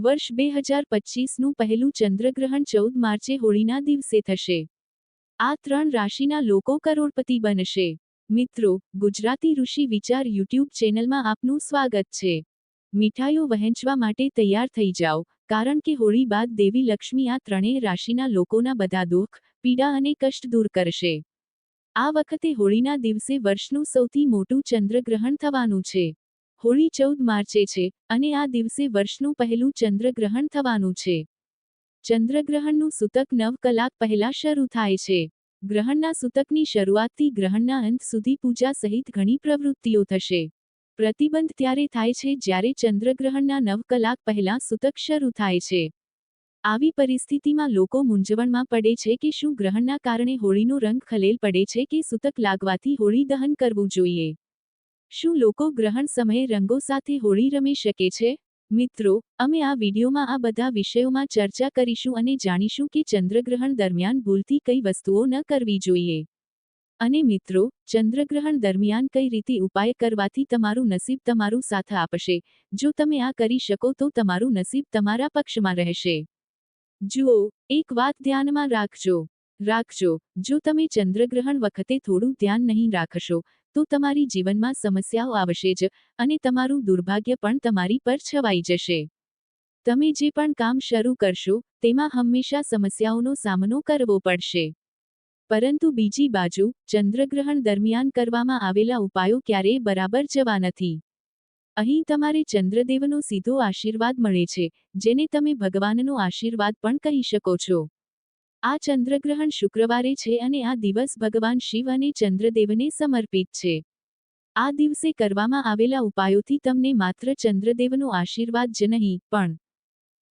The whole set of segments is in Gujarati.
વર્ષ બે હજાર પચીસનું પહેલું ચંદ્રગ્રહણ ચૌદ માર્ચે હોળીના દિવસે થશે. આ ત્રણ રાશિના લોકો કરોડપતિ બનશે. મિત્રો, ગુજરાતી ઋષિ વિચાર યુટ્યુબ ચેનલમાં આપનું સ્વાગત છે. મીઠાઈઓ વહેંચવા માટે તૈયાર થઈ જાઓ, કારણ કે હોળી બાદ દેવી લક્ષ્મી આ ત્રણેય રાશિના લોકોના બધા દુઃખ, પીડા અને કષ્ટ દૂર કરશે. આ વખતે હોળીના દિવસે વર્ષનું સૌથી મોટું ચંદ્રગ્રહણ થવાનું છે. હોળી ચૌદ માર્ચે છે અને આ દિવસે વર્ષનું પહેલું ચંદ્રગ્રહણ થવાનું છે. ચંદ્રગ્રહણનું સૂતક નવ કલાક પહેલા શરૂ થાય છે. ગ્રહણના સૂતકની શરૂઆતથી ગ્રહણના અંત સુધી પૂજા સહિત ઘણી પ્રવૃત્તિઓ થશે. પ્રતિબંધ ત્યારે થાય છે જ્યારે ચંદ્રગ્રહણના નવ કલાક પહેલા સૂતક શરૂ થાય છે. આવી પરિસ્થિતિમાં લોકો મૂંઝવણમાં પડે છે કે શું ગ્રહણના કારણે હોળીનો રંગ ખલેલ પડે છે કે સૂતક લાગવાથી હોળી દહન કરવું જોઈએ. શું લોકો ગ્રહણ સમયે રંગો સાથે હોળી રમી શકે છે? મિત્રો, અમે આ વિડીયોમાં આ બધા વિષયોમાં ચર્ચા કરીશું અને જાણીશું કે ચંદ્રગ્રહણ દરમિયાન ભૂલથી કઈ વસ્તુઓ ન કરવી જોઈએ. અને મિત્રો, ચંદ્રગ્રહણ દરમિયાન કઈ રીતે ઉપાય કરવાથી તમારું નસીબ તમારું સાથ આપશે? જો તમે આ કરી શકો તો તમારું નસીબ તમારા પક્ષમાં રહેશે. જુઓ, એક વાત ધ્યાનમાં રાખજો. રાખજો, જો તમે ચંદ્રગ્રહણ વખતે થોડું ધ્યાન નહીં રાખશો તો તમારી જીવનમાં સમસ્યાઓ આવશે જ અને તમારું દુર્ભાગ્ય પણ તમારી પર છવાઈ જશે. તમે જે પણ કામ શરૂ કરશો, તેમાં હંમેશા સમસ્યાઓનો સામનો કરવો પડશે. પરંતુ બીજી બાજુ, ચંદ્રગ્રહણ દરમિયાન કરવામાં આવેલા ઉપાયો ક્યારેય બરાબર જવા નથી. અહીં તમારે ચંદ્રદેવનો સીધો આશીર્વાદ મળે છે, જેને તમે ભગવાનનો આશીર્વાદ પણ કહી શકો છો. આ ચંદ્રગ્રહણ શુક્રવારે છે અને આ દિવસ ભગવાન શિવ અને ચંદ્રદેવને સમર્પિત છે. આ દિવસે કરવામાં આવેલા ઉપાયોથી તમને માત્ર ચંદ્રદેવનો આશીર્વાદ જ નહીં, પણ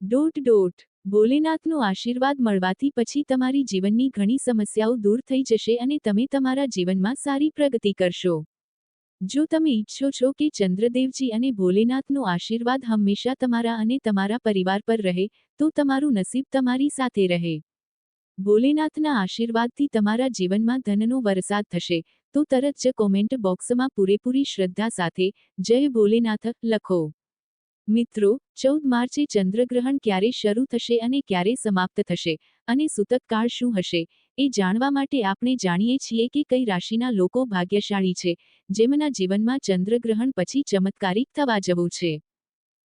ડોટ ડોટ ભોલેનાથનો આશીર્વાદ મળવાથી પછી તમારી જીવનની ઘણી સમસ્યાઓ દૂર થઈ જશે અને તમે તમારા જીવનમાં સારી પ્રગતિ કરશો. જો તમે ઈચ્છો છો કે ચંદ્રદેવજી અને ભોલેનાથનો આશીર્વાદ હંમેશા તમારા અને તમારા પરિવાર પર રહે, તો તમારું નસીબ તમારી સાથે રહે. ભોલેનાથના આશીર્વાદથી તમારા જીવનમાં ધનનો વરસાદ થશે. તો તરત જ કોમેન્ટ બોક્સમાં પૂરેપૂરી શ્રદ્ધા સાથે જય ભોલેનાથ લખો. મિત્રો, ચૌદ માર્ચે ચંદ્રગ્રહણ ક્યારે શરૂ થશે અને ક્યારે સમાપ્ત થશે અને સૂતકકાળ શું હશે એ જાણવા માટે આપણે જાણીએ છીએ કે કઈ રાશિના લોકો ભાગ્યશાળી છે, જેમના જીવનમાં ચંદ્રગ્રહણ પછી ચમત્કારિક થવા જવું છે.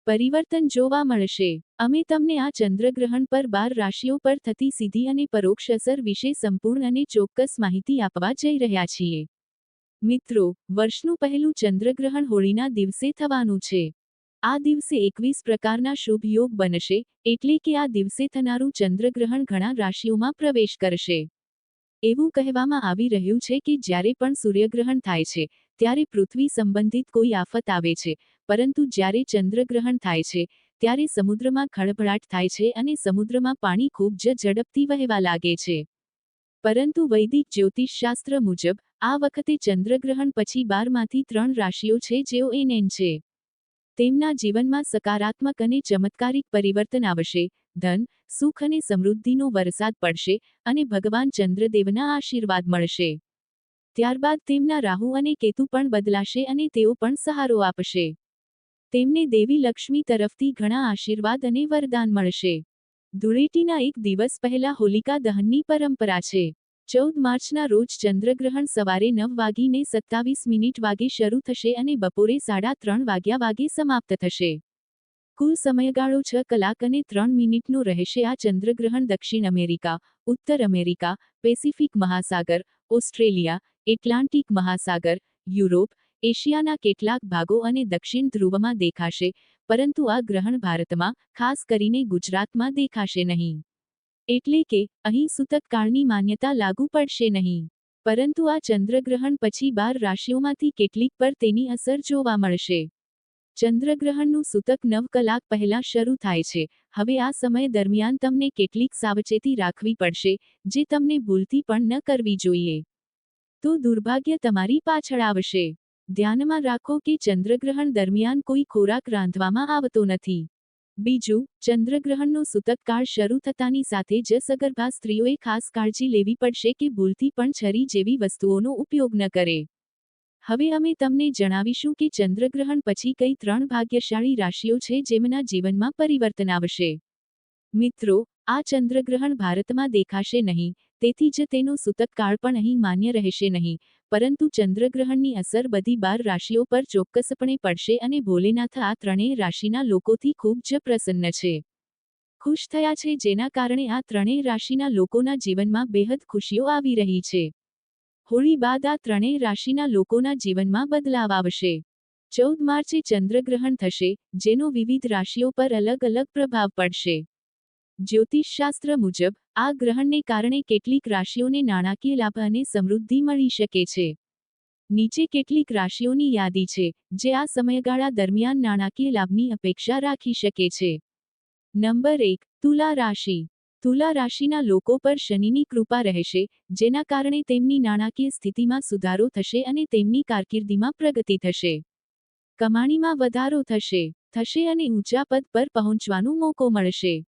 પરિવર્તન જોવા મળશે. અમે તમને આ ચંદ્રગ્રહણ પર બાર રાશિઓ પર થતી સીધી અને પરોક્ષ અસર વિશે સંપૂર્ણ અને ચોક્કસ માહિતી આપવા જઈ રહ્યા છીએ. મિત્રો, વર્ષનું પહેલું ચંદ્રગ્રહણ હોળીના દિવસે થવાનું છે. આ દિવસે એકવીસ પ્રકારના શુભ યોગ બનશે, એટલે કે આ દિવસે થનારું ચંદ્રગ્રહણ ઘણા રાશિઓમાં પ્રવેશ કરશે. એવું કહેવામાં આવી રહ્યું છે કે જ્યારે પણ સૂર્યગ્રહણ થાય છે, ત્યારે પૃથ્વી સંબંધિત કોઈ આફત આવે છે પરંતુ જ્યારે ચંદ્રગ્રહણ થાય છે, ત્યારે સમુદ્રમાં ખળભળાટ થાય છે અને સમુદ્રમાં પાણી ખૂબ જ ઝડપથી વહેવા લાગે છે. પરંતુ વૈદિક જ્યોતિષશાસ્ત્ર મુજબ, આ વખતે ચંદ્રગ્રહણ પછી બારમાંથી ત્રણ રાશિઓ છે જેઓ એનએન છે. તેમના જીવનમાં સકારાત્મક અને ચમત્કારિક પરિવર્તન આવશે, ધન, સુખ અને સમૃદ્ધિનો વરસાદ પડશે અને ભગવાન ચંદ્રદેવના આશીર્વાદ મળશે. ત્યારબાદ તેમના રાહુ અને કેતુ પણ બદલાશે અને તેઓ પણ સહારો આપશે. તેમને દેવી લક્ષ્મી તરફથી ઘણા આશીર્વાદ અને વરદાન મળશે. ધૂળેટીના એક દિવસ પહેલા હોલિકા દહનની પરંપરા છે. ચૌદ માર્ચના રોજ ચંદ્રગ્રહણ સવારે નવ વાગીને સત્તાવીસ મિનિટ વાગે શરૂ થશે અને બપોરે સાડા ત્રણ વાગ્યા વાગે સમાપ્ત થશે. કુલ સમયગાળો છ કલાક અને ત્રણ મિનિટનો રહેશે આ ચંદ્રગ્રહણ દક્ષિણ અમેરિકા, ઉત્તર અમેરિકા, પેસિફિક મહાસાગર, ઓસ્ટ્રેલિયા, એટલાન્ટિક મહાસાગર, યુરોપ એશિયાના કેટલાક ભાગો અને દક્ષિણ ધ્રુવમાં દેખાશે, પરંતુ આ ગ્રહણ ભારતમાં, ખાસ કરીને ગુજરાતમાં દેખાશે નહીં. એટલે કે, અહીં સૂતકકાળની માન્યતા લાગુ પડશે નહીં. પરંતુ આ ચંદ્રગ્રહણ પછી બાર રાશિઓમાંથી કેટલીક પર તેની અસર જોવા મળશે. ચંદ્રગ્રહણનું સૂતક નવ કલાક પહેલા શરૂ થાય છે. હવે આ સમય દરમિયાન તમને કેટલીક સાવચેતી રાખવી પડશે, જે તમને ભૂલથી પણ ન કરવી જોઈએ. તો દુર્ભાગ્ય તમારી પાછળ આવશે. ધ્યાનમાં રાખો કે ચંદ્રગ્રહણ દરમિયાન કોઈ ખોરાક રાંધવામાં આવતો નથી. બીજું, ચંદ્રગ્રહણનો સૂતકકાળ શરૂ થતાની સાથે જ સગર્ભા સ્ત્રીઓએ ખાસ કાળજી લેવી પડશે કે ભૂલથી પણ છરી જેવી વસ્તુઓનો ઉપયોગ ન કરે. હવે અમે તમને જણાવીશું કે ચંદ્રગ્રહણ પછી કઈ ત્રણ ભાગ્યશાળી રાશિઓ છે જેમના જીવનમાં પરિવર્તન આવશે. મિત્રો, આ ચંદ્રગ્રહણ ભારતમાં દેખાશે નહીં, તેથી જ તેનો સૂતકકાળ પણ અહીં માન્ય રહેશે નહીં પરંતુ ચંદ્રગ્રહણની અસર બધી બાર રાશિઓ પર ચોક્કસપણે પડશે અને ભોલેનાથ આ ત્રણેય રાશિના લોકોથી ખૂબ જ પ્રસન્ન છે. ખુશ થયા છે જેના કારણે આ ત્રણેય રાશિના લોકોના જીવનમાં બેહદ ખુશીઓ આવી રહી છે. હોળી બાદ આ ત્રણેય રાશિના લોકોના જીવનમાં બદલાવ આવશે. ચૌદ માર્ચે ચંદ્રગ્રહણ થશે, જેનો વિવિધ રાશિઓ પર અલગ અલગ પ્રભાવ પડશે. જ્યોતિષશાસ્ત્ર મુજબ આ ગ્રહણને કારણે કેટલીક રાશિઓને નાણાકીય લાભ અને સમૃદ્ધિ મળી શકે છે. નીચે કેટલીક રાશિઓની યાદી છે, જે આ સમયગાળા દરમિયાન નાણાકીય લાભની અપેક્ષા રાખી શકે છે. નંબર એક, તુલા રાશિ. તુલા રાશિના લોકો પર શનિની કૃપા રહેશે, જેના કારણે તેમની નાણાકીય સ્થિતિમાં સુધારો થશે અને તેમની કારકિર્દીમાં પ્રગતિ થશે. કમાણીમાં વધારો થશે થશે અને ઊંચા પદ પર પહોંચવાનો મોકો મળશે.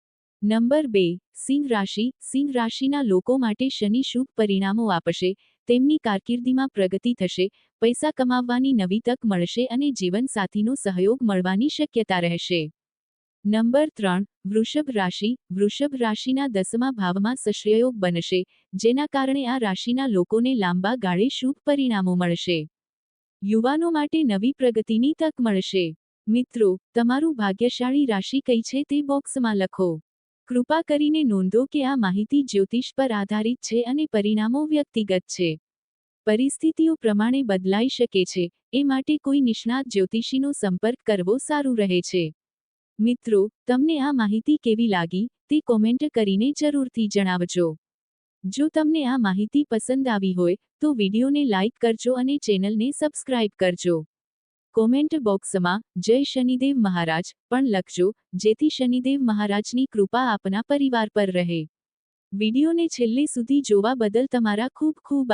નંબર બે, સિંહ રાશિ. સિંહ રાશિના લોકો માટે શનિ શુભ પરિણામો આપશે, તેમની કારકિર્દીમાં પ્રગતિ થશે, પૈસા કમાવવાની નવી તક મળશે અને જીવનસાથીનો સહયોગ મળવાની શક્યતા રહેશે. નંબર ત્રણ, વૃષભ રાશિ. વૃષભ રાશિના દસમા ભાવમાં સશ્રયોગ બનશે, જેના કારણે આ રાશિના લોકોને લાંબા ગાળે શુભ પરિણામો મળશે. યુવાનો માટે નવી પ્રગતિની તક મળશે. મિત્રો, તમારું ભાગ્યશાળી રાશિ કઈ છે તે બોક્સમાં લખો. કૃપા કરીને નોંધો કે આ માહિતી જ્યોતિષ પર આધારિત છે અને પરિણામો વ્યક્તિગત છે. પરિસ્થિતિઓ પ્રમાણે બદલાઈ શકે છે, એ માટે કોઈ નિષ્ણાત જ્યોતિષીનો સંપર્ક કરવો સારું રહે છે. મિત્રો, તમને આ માહિતી કેવી લાગી, તે કોમેન્ટ કરીને જરૂરથી જણાવજો. જો તમને આ માહિતી પસંદ આવી હોય, તો વિડીયોને લાઇક કરજો અને ચેનલને સબસ્ક્રાઇબ કરજો. કોમેન્ટ બોક્સમાં, જય શનિદેવ મહારાજ, પણ લખજો, જેથી શનિદેવ મહારાજની કૃપા આપના પરિવાર પર રહે. વિડીયોને છેલ્લે સુધી જોવા બદલ તમારા ખૂબ ખૂબ